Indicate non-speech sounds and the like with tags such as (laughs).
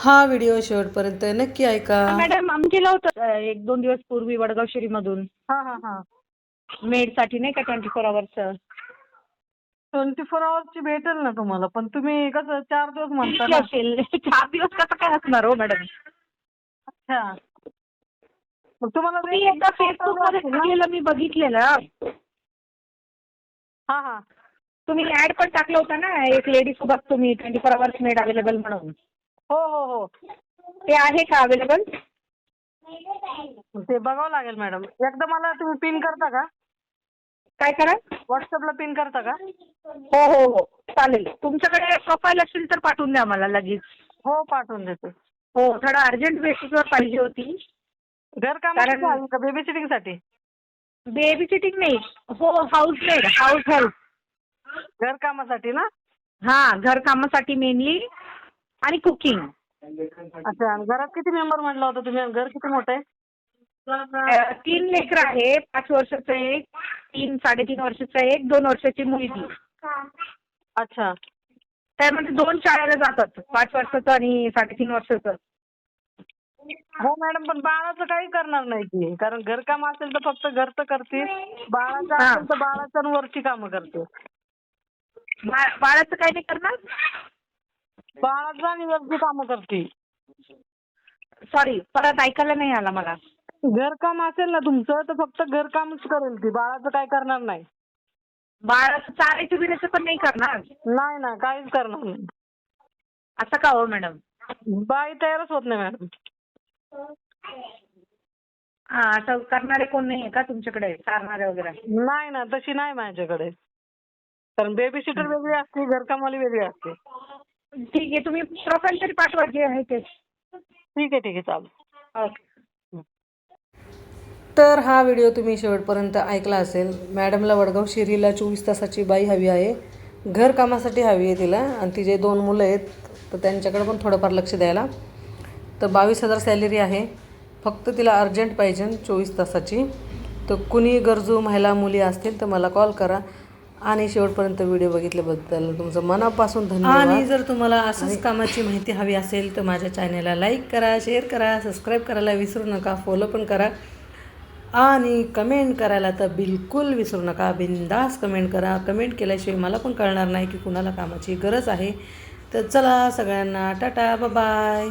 हा व्हिडिओ शेवटपर्यंत नक्की ऐका. मॅडम आम्ही केलं होतं एक दोन दिवस पूर्वी वडगाव शहरीमधून हा हा हा. मेडसाठी नाही का ट्वेंटी फोर अवर्सचं ट्वेंटी फोर आवर्सची भेटेल ना तुम्हाला पण तुम्ही कसं चार दिवस म्हणता ना. (laughs) असेल चार दिवस कसं काय असणार हो मॅडम? अच्छा. मग तुम्हाला मी एकदा फेसबुकमध्ये टाकलेलं मी बघितलेलं. हा हा. तुम्ही ऍड पण टाकलं होतं ना एक लेडी सोबत तुम्ही twenty four hours maid available म्हणून. हो हो हो. ते आहे का अवेलेबल ते बघावं लागेल मॅडम एकदा मला तुम्ही पिन करता का? काय करा? व्हॉट्सअपला पिन करता का? हो हो हो. चालेल. तुमच्याकडे प्रोफाईल असेल तर पाठवून द्या मला लगेच. हो पाठवून देते. हो थोडं अर्जंट बेसिसवर पाहिजे होती. घरकाम कारण- का बेबी सिटिंगसाठी? बेबी सिटिंग नाही. हो हाऊस मेड हाऊस हेल्प घरकामासाठी ना? हा घर कामासाठी मेनली आणि कुकिंग अच्छा आणि घरात किती मेंबर म्हटलं होतं तुम्ही? घर किती मोठं आहे? तीन लेकरं आहे. पाच वर्षाचं एक तीन साडेतीन वर्षाचं एक दोन वर्षाची मुलगी. अच्छा. त्यामध्ये दोन शाळेला जातात. पाच वर्षाचं आणि साडेतीन वर्षाचं. हो मॅडम पण बाळाचं काही करणार नाही की. कारण घरकाम असेल तर फक्त घरचं करते बाळाचं हा. असेल तर बाळाचं आणि वरची कामं करते बा- बाळाचं काय नाही करणार? बाळाचं आणि वरची कामं करते. सॉरी परत ऐकायला नाही आला मला. घरकाम असेल ना तुमचं तर फक्त घरकामच करेल ती बाळाचं काय करणार नाही. बाळाचं चारायचं बिरायचं पण नाही करणार? नाही ना काहीच करणार नाही. असं का हो मॅडम? बाई तयारच होत नाही मॅडम. हा असं करणारे कोण नाही आहे का तुमच्याकडे? चारणारे वगैरे? नाही ना तशी नाही माझ्याकडे. कारण बेबी सिटर वेगळी असते घरकामवाली वेगळी असते. ठीक आहे तुम्ही प्रोफाईल तरी पाठवा जे आहे ते. ठीक आहे ठीक आहे चालेल. ओके. तर हा व्हिडिओ तुम्ही शेवटपर्यंत ऐकला असेल. मॅडमला वडगाव शिरीला चोवीस तासाची बाई हवी आहे. घरकामासाठी हवी आहे तिला. आणि तिचे दोन मुलं आहेत तर त्यांच्याकडे पण थोडंफार लक्ष द्यायला. तर बावीस हजार सॅलरी आहे. फक्त तिला अर्जंट पाहिजे चोवीस तासाची. तर कुणी गरजू महिला मुली असतील तर मला कॉल करा. आणि शेवटपर्यंत व्हिडिओ बघितल्याबद्दल तुमचं मनापासून धन्यवाद. आणि जर तुम्हाला असंच कामाची माहिती हवी असेल तर माझ्या चॅनलला लाईक करा शेअर करा सबस्क्राईब करायला विसरू नका फॉलो पण करा. आणि कमेंट करायला तर बिलकुल विसरू नका बिंदास कमेंट करा. कमेंट केल्याशिवाय मला पण कळणार नाही की कुणाला कामाची गरज आहे. तर चला सगळ्यांना टाटा बाय